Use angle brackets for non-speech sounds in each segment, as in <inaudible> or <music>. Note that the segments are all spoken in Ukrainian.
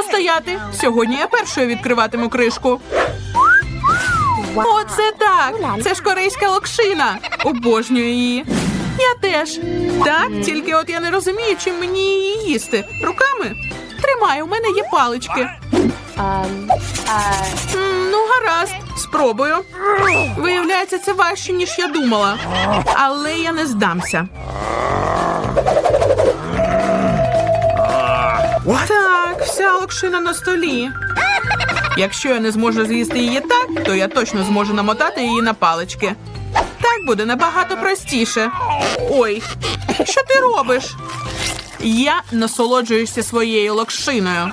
Ану стояти. Сьогодні я першою відкриватиму кришку. Оце так! Це ж корейська локшина. Обожнюю її. Я теж. Так, тільки от я не розумію, чим мені її їсти. Руками? Тримай, у мене є палички. Ну, гаразд, спробую. Виявляється, це важче, ніж я думала. Але я не здамся. Так, вся локшина на столі. Якщо я не зможу з'їсти її так, то я точно зможу намотати її на палички. Так буде набагато простіше. Ой, що ти робиш? Я насолоджуюся своєю локшиною.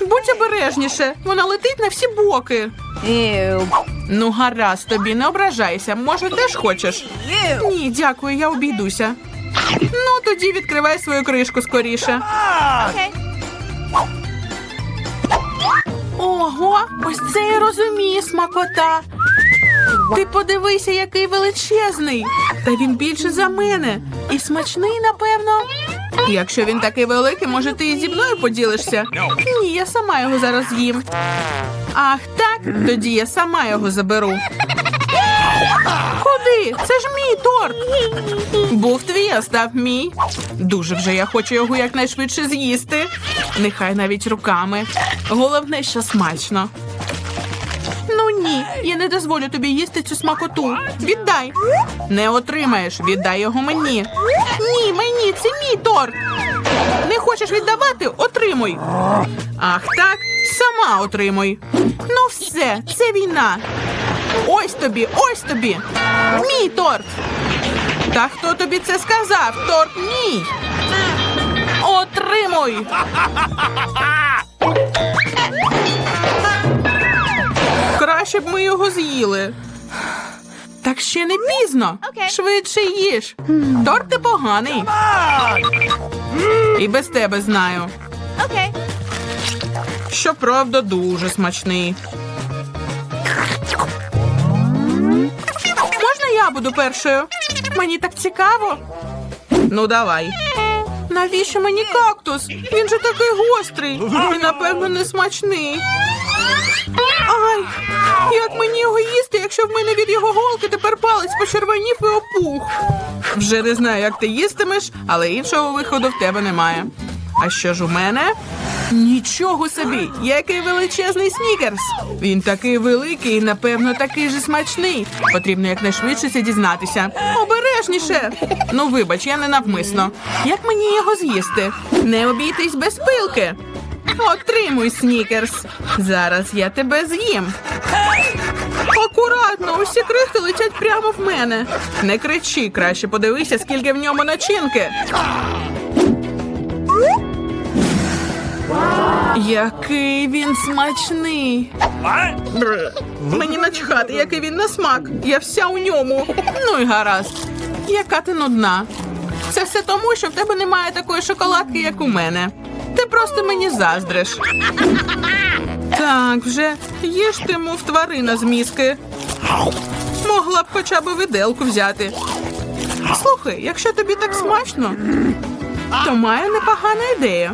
Будь обережніше, вона летить на всі боки. ew. Ну, гаразд тобі, не ображайся. Може, теж хочеш? Ні, дякую, я обійдуся. Ну, тоді відкривай свою кришку скоріше. Ого, ось це я розумію, смакота. Ти подивися, який величезний. Та він більше за мене. І смачний, напевно. Якщо він такий великий, може ти і зі мною поділишся? Ні, я сама його зараз з'їм. Ах, так? Тоді я сама його заберу. Куди? Це ж мій торт. Був твій, а став мій. Дуже вже я хочу його якнайшвидше з'їсти. Нехай навіть руками. Головне, що смачно. Ну ні, я не дозволю тобі їсти цю смакоту. Віддай. Не отримаєш, віддай його мені. Ні, мені, це мій торт. Не хочеш віддавати? Отримуй. Ах так, сама отримуй. Ну все, це війна. Ось тобі, ось тобі. Мій торт. Та хто тобі це сказав? Торт мій. Отримуй. Краще б ми його з'їли. Так ще не пізно. Швидше їж. Торт непоганий. І без тебе знаю. Щоправда, дуже смачний. Буду першою? Мені так цікаво. Ну, давай. Навіщо мені кактус? Він же такий гострий і, напевно, не смачний. Ай, як мені його їсти, якщо в мене від його голки тепер палець почервонів і опух. Вже не знаю, як ти їстимеш, але іншого виходу в тебе немає. А що ж у мене? Нічого собі, який величезний снікерс. Він такий великий і, напевно, такий же смачний. Потрібно якнайшвидше це дізнатися. Обережніше. Ну, вибач, я не навмисно. Як мені його з'їсти? Не обійтись без пилки. Отримуй, снікерс. Зараз я тебе з'їм. Акуратно, усі крихти летять прямо в мене. Не кричи, краще подивися, скільки в ньому начинки. Який він смачний. Мені начхати, який він на смак. Я вся у ньому. Ну і гаразд. Яка ти нудна. Це все тому, що в тебе немає такої шоколадки, як у мене. Ти просто мені заздриш. Так, вже їж ти, мов тварина з мізки. Могла б хоча б виделку взяти. Слухай, якщо тобі так смачно, то маю непогану ідею.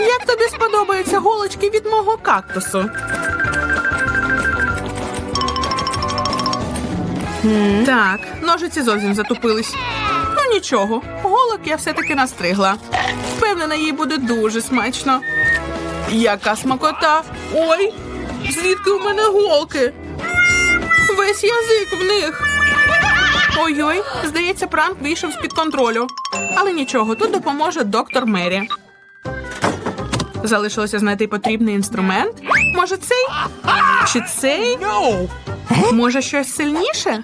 Як тобі сподобаються голочки від мого кактусу? Так, ножиці зовсім затупились. Ну нічого, голок я все-таки настригла. Впевнена, їй буде дуже смачно. Яка смакота! Ой, звідки у мене голки? Весь язик в них. Ой-ой, здається, пранк вийшов з-під контролю. Але нічого, тут допоможе доктор Мері. Залишилося знайти потрібний інструмент. Може, цей? Чи цей? Може, щось сильніше?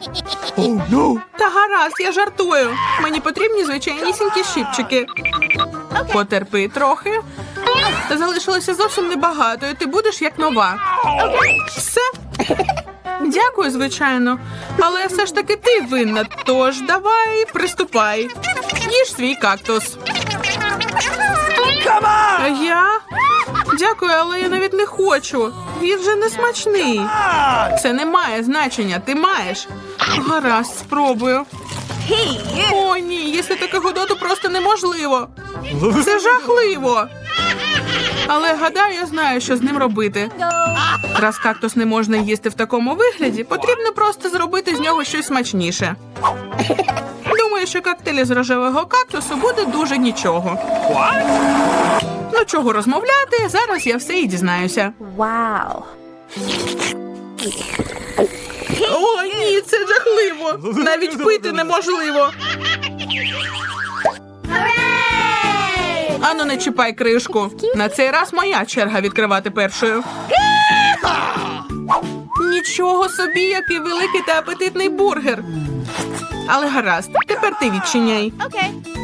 Та гаразд, я жартую. Мені потрібні звичайнісінькі щипчики. Потерпи трохи. Залишилося зовсім небагато, і ти будеш як нова. Все. Дякую, звичайно. Але все ж таки ти винна. Тож давай, приступай. Їж свій кактус. А я? Дякую, але я навіть не хочу. Він же не смачний. Це не має значення, ти маєш. Гаразд, спробую. О, ні, їсти таке годоту просто неможливо. Це жахливо. Але гадаю, я знаю, що з ним робити. Раз кактус не можна їсти в такому вигляді, потрібно просто зробити з нього щось смачніше. Думаю, що коктейль з рожевого кактусу буде дуже нічого. Ну чого розмовляти? Зараз я все і дізнаюся. Wow. О, ні, це жахливо. Навіть пити неможливо. Ану, не чіпай кришку. На цей раз моя черга відкривати першою. Нічого собі, який великий та апетитний бургер. Але гаразд, тепер ти відчиняй. Okay.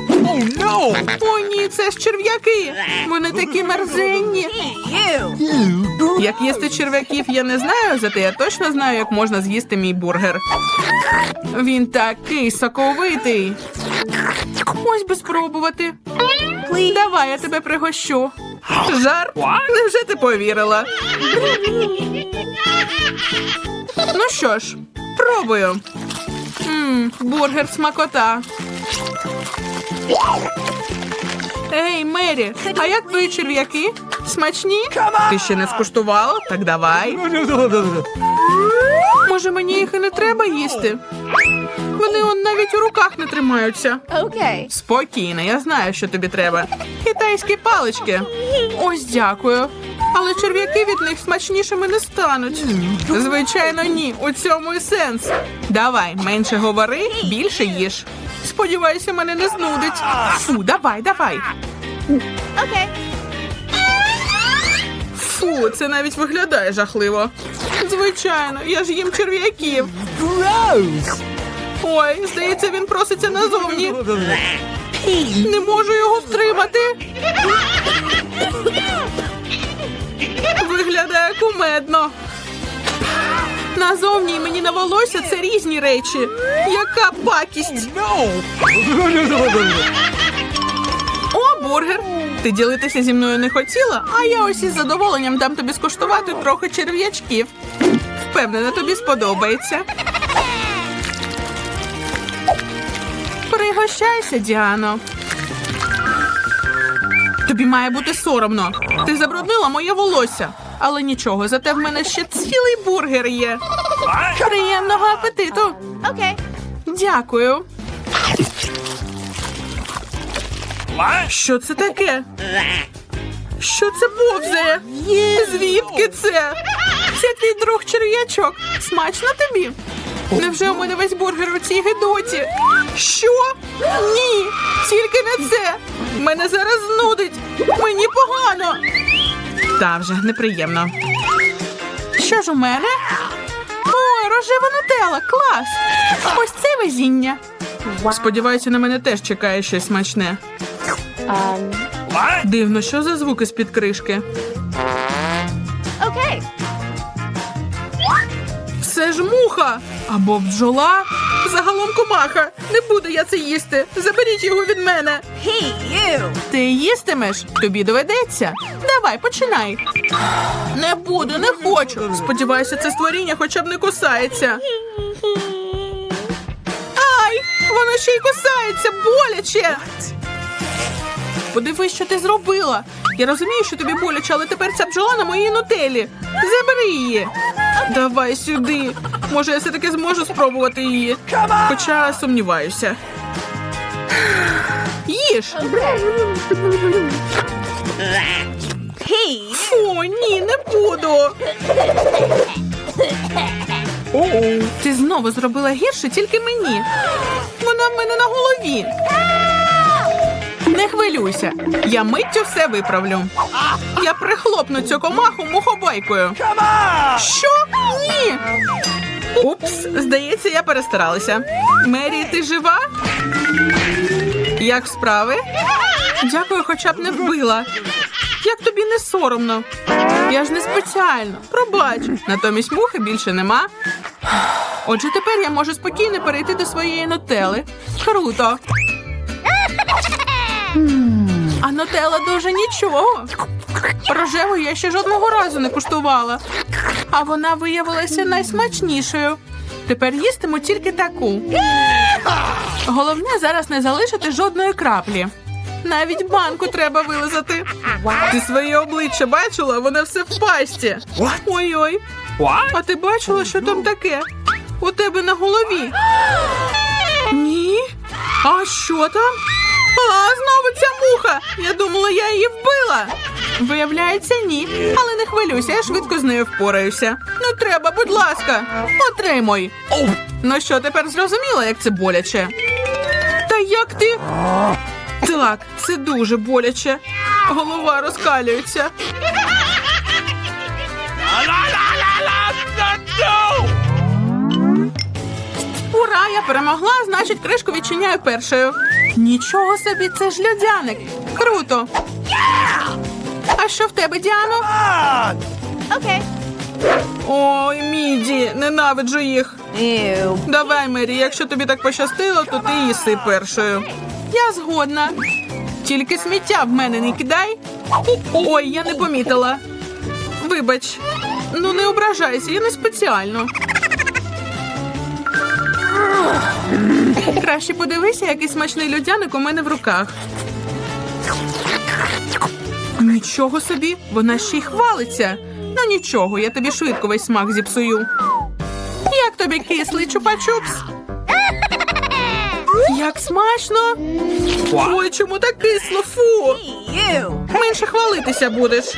О, ні, це ж черв'яки. Вони такі мерзенні. Як їсти черв'яків, я не знаю, зате я точно знаю, як можна з'їсти мій бургер. Він такий соковитий. Ось би спробувати. Давай, я тебе пригощу. Жар? Невже ти повірила? Ну що ж, пробую. Мм, бургер смакота. Ей, Мері, а як твої черв'яки? Смачні? Ти ще не скуштувала? Так давай. <laughs> Може, мені їх і не треба їсти? Вони он навіть у руках не тримаються. Okay. Спокійно, я знаю, що тобі треба. Китайські палички. Ось дякую. Але черв'яки від них смачнішими не стануть. Звичайно, ні. У цьому і сенс. Давай, менше говори, більше їж. Сподіваюся, мене не знудить. Фу, давай, давай. Okay. Фу, це навіть виглядає жахливо. Звичайно, я ж їм черв'яків. Ой, здається, він проситься назовні. Не можу його втримати. Виглядає кумедно. Назовні і мені на волосся це різні речі. Яка пакість. О, бургер. Ти ділитися зі мною не хотіла, а я ось із задоволенням дам тобі скуштувати трохи черв'ячків. Впевнена, тобі сподобається. Пригощайся, Діано. Тобі має бути соромно. Ти забруднила моє волосся. Але нічого, зате в мене ще цілий бургер є. Приємного апетиту. Okay. Дякую. Що це таке? Що це повзає? Звідки це? Це твій друг черв'ячок. Смачно тобі? Невже у мене весь бургер у цій гидоті? Що? Ні, тільки не це. Мене зараз знудить. Мені погано. Та вже неприємно. Що ж у мене? О, рожева нутелла, клас! Ось це везіння. Сподіваюся, на мене теж чекає щось смачне. Дивно, що за звуки з-під кришки? Ж муха або бджола. Загалом комаха. Не буду я це їсти. Заберіть його від мене. Hey, you. Ти їстимеш? Тобі доведеться. Давай, починай. Не буду, не хочу. Сподіваюся, це створіння хоча б не кусається. Ай! Воно ще й кусається, боляче. Подивись, що ти зробила. Я розумію, що тобі боляче, але тепер ця бджола на моїй нутелі. Забери її. Давай сюди. Може, я все-таки зможу спробувати її. Хоча сумніваюся. Їж. Фу, ні, не буду. Ти знову зробила гірше тільки мені. Вона в мене на голові. Не хвилюйся, я миттю все виправлю. Я прихлопну цю комаху мухобайкою. Що? Ні. Упс, здається, я перестаралася. Мері, ти жива? Як справи? Дякую, хоча б не вбила. Як тобі не соромно? Я ж не спеціально. Пробач. Натомість мухи більше нема. Отже, тепер я можу спокійно перейти до своєї нутели. Круто. А нутела дуже нічого. Рожеву я ще жодного разу не куштувала. А вона виявилася найсмачнішою. Тепер їстиму тільки таку. Головне зараз не залишити жодної краплі. Навіть банку треба вилизати. Ти своє обличчя бачила? Воно все в пасті. Ой-ой. А ти бачила, що там таке? У тебе на голові. Ні. А що там? А, знову ця муха. Я думала, я її вбила. Виявляється, ні. Але не хвилюйся, я швидко з нею впораюся. Не треба, будь ласка, отримуй. Ну що, тепер зрозуміла, як це боляче? Та як ти? Так, це дуже боляче. Голова розкалюється. Ура, я перемогла, значить, кришку відчиняю першою. Нічого собі, це ж льодяник. Круто. А що в тебе, Діано? Okay. Ой, Міді, ненавиджу їх. Ew. Давай, Мері, якщо тобі так пощастило, то ти їси першою. Я згодна. Тільки сміття в мене не кидай. Ой, я не помітила. Вибач, ну не ображайся, я не спеціально. Краще подивися, який смачний льодяник у мене в руках. Нічого собі, вона ще й хвалиться. Ну нічого, я тобі швидко весь смак зіпсую. Як тобі кислий чупа-чупс? Як смачно! Ой, чому так кисло? Фу! Менше хвалитися будеш.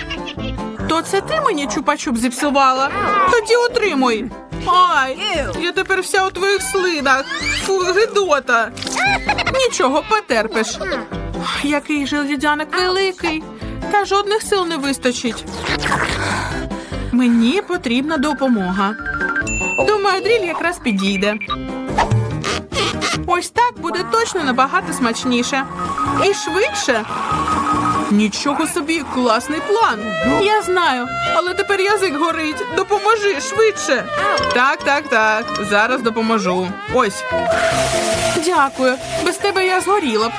То це ти мені чупа-чуп зіпсувала? Тоді отримуй. Ай, я тепер вся у твоїх слинах. Фу, гидота. Нічого, потерпиш. Який же льодяник великий. Та жодних сил не вистачить. Мені потрібна допомога. Думаю, дріль якраз підійде. Ось так буде точно набагато смачніше. І швидше. Нічого собі, класний план. Я знаю, але тепер язик горить. Допоможи швидше. Так, так, так. Зараз допоможу. Ось. Дякую. Без тебе я згоріла б.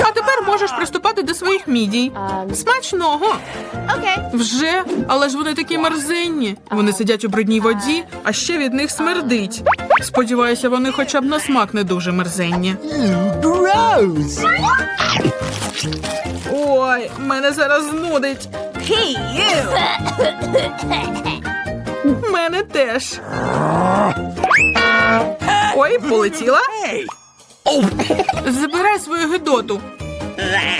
А тепер можеш приступати до своїх мідій. Смачного. Okay. Вже, але ж вони такі мерзенні. Вони сидять у брудній воді, а ще від них смердить. Сподіваюся, вони хоча б на смак не дуже мерзенні. Gross! Ой, мене зараз знудить. You. Мене теж. Ой, полетіла. Забирай свою гидоту.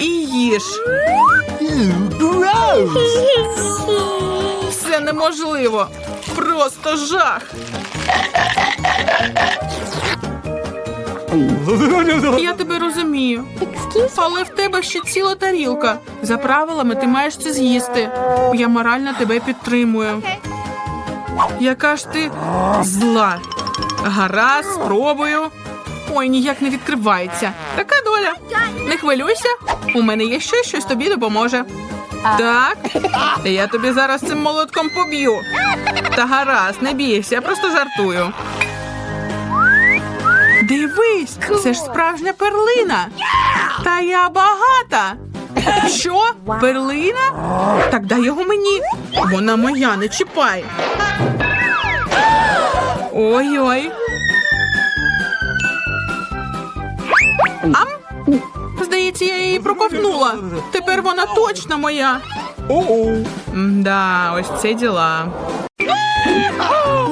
І їж. Це неможливо. Просто жах. Я тебе розумію. Але в тебе ще ціла тарілка. За правилами ти маєш це з'їсти. Я морально тебе підтримую. Яка ж ти зла. Гаразд, спробую. Ой, ніяк не відкривається. Така доля. Не хвилюйся. У мене є щось, щось тобі допоможе. Так, я тобі зараз цим молотком поб'ю. Та гаразд, не бійся, я просто жартую. Дивись, це ж справжня перлина. Та я багата. Що? Перлина? Так дай його мені. Вона моя, не чіпай. Ой-ой. Ам? Здається, я її проковтнула. Тепер вона точно моя. Да, ось це діла.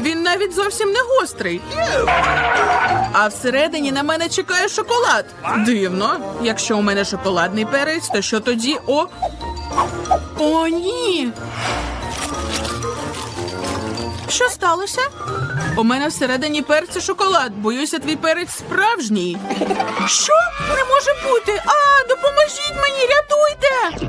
він навіть зовсім не гострий. А всередині на мене чекає шоколад. Дивно. Якщо у мене шоколадний перець, то що тоді? О. О, ні. Що сталося? У мене всередині перця шоколад. Боюся, твій перець справжній. Що? Не може бути. А, допоможіть мені, рятуйте.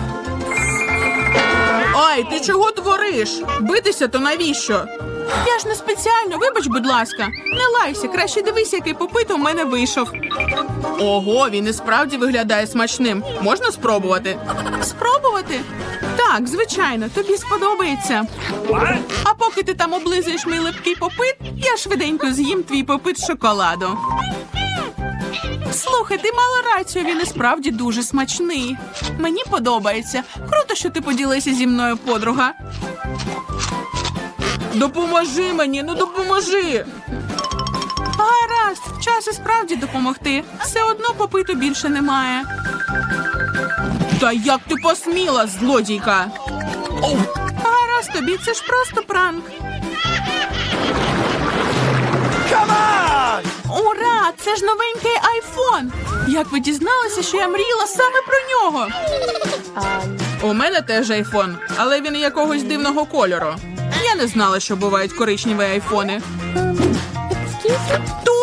Ай, ти чого твориш? Битися то навіщо? Я ж не спеціально, вибач, будь ласка. Не лайся, краще дивись, який попит у мене вийшов. Ого, він і справді виглядає смачним. Можна спробувати? Спробувати? Так, звичайно, тобі сподобається. А поки ти там облизуєш мій липкий попит, я швиденько з'їм твій попит шоколаду. Слухай, ти мала рацію, він і справді дуже смачний. Мені подобається. Круто, що ти поділися зі мною, подруга. Допоможи мені, ну допоможи. Гаразд, час і справді допомогти. Все одно попиту більше немає. Та як ти посміла, злодійка? Гаразд тобі, це ж просто пранк. Ура! Це ж новенький айфон! Як ви дізналися, що я мріяла саме про нього? У мене теж айфон, але він якогось дивного кольору. Я не знала, що бувають коричневі айфони.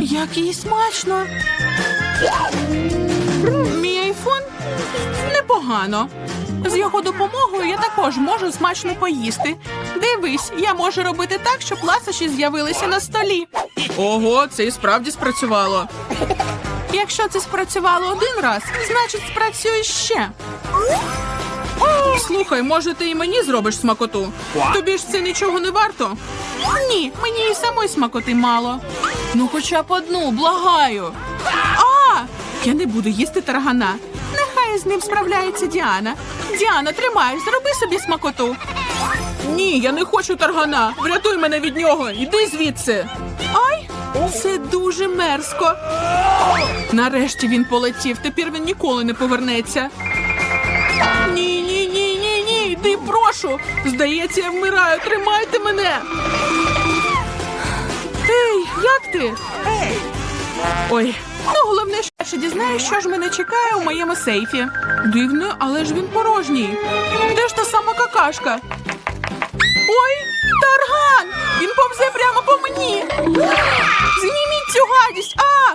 Як їй смачно. Мій айфон непогано. З його допомогою я також можу смачно поїсти. Дивись, я можу робити так, щоб ласощі з'явилися на столі. Ого, це і справді спрацювало. Якщо це спрацювало один раз, значить спрацює ще. Слухай, може, ти і мені зробиш смакоту? Тобі ж це нічого не варто? Ні, мені і самої смакоти мало. Ну, хоча б одну, благаю. А! Я не буду їсти таргана. Нехай з ним справляється Діана. Діана, тримай, зроби собі смакоту. Ні, я не хочу таргана. Врятуй мене від нього. Іди звідси. Ай, це дуже мерзко. Нарешті він полетів. Тепер він ніколи не повернеться. Ні, ні, ні, ні, ні. Йди, прошу. Здається, я вмираю. Тримайте мене. Як ти? Ой, ну головне, що ще дізнаюсь, що ж мене чекає у моєму сейфі. Дивно, але ж він порожній. Де ж та сама какашка? Ой, тарган! Він повзе прямо по мені. Зніміть цю гадість! А!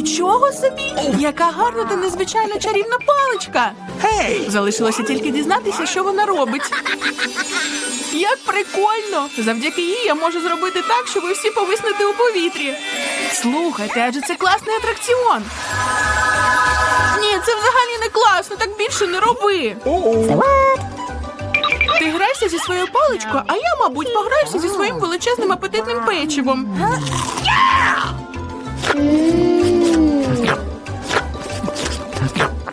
Нічого собі! Яка гарна та незвичайно чарівна паличка! Залишилося тільки дізнатися, що вона робить. Як прикольно! Завдяки їй я можу зробити так, що ви всі повиснете у повітрі. Слухайте, адже це класний атракціон. Ні, це взагалі не класно, так більше не роби. Ти грайся зі своєю паличкою, а я, мабуть, пограюся зі своїм величезним апетитним печивом.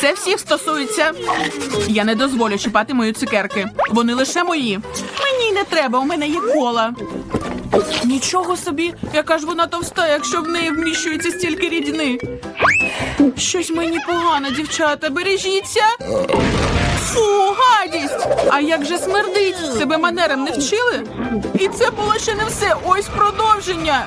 Це всіх стосується. Я не дозволю чіпати мої цукерки. Вони лише мої. Мені не треба, у мене є кола. Нічого собі, яка ж вона товста, якщо в неї вміщується стільки рідини. Щось мені погано, дівчата, бережіться. Фу, гадість! А як же смердить? Тебе манерам не вчили? І це було ще не все. Ось продовження.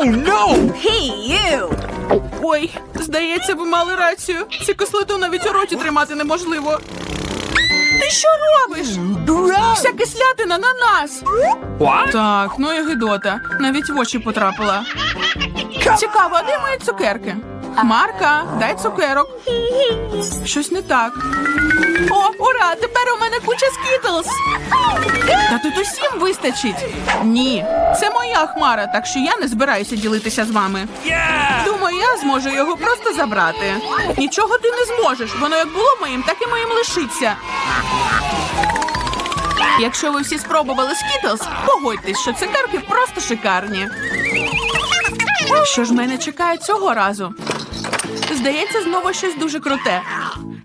Oh no! Ой, здається, ви мали рацію. Цю кислоту навіть у роті тримати неможливо. Ти що робиш? Вся кислятина на нас. What? Так, ну і гидота. Навіть в очі потрапила. Цікаво, а де мої цукерки? Марка, дай цукерок. Щось не так. О, ура! Тепер у мене куча скітлз. Та тут усім вистачить. Ні, це моя хмара, так що я не збираюся ділитися з вами. Думаю, я зможу його просто забрати. Нічого ти не зможеш. Воно як було моїм, так і моїм лишиться. Якщо ви всі спробували скітлз, погодьтесь, що цукерки просто шикарні. Що ж мене чекає цього разу? Здається, знову щось дуже круте.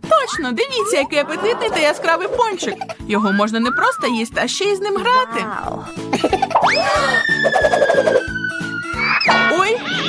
Точно, дивіться, який апетитний та яскравий пончик. Його можна не просто їсти, а ще й з ним грати. Ой,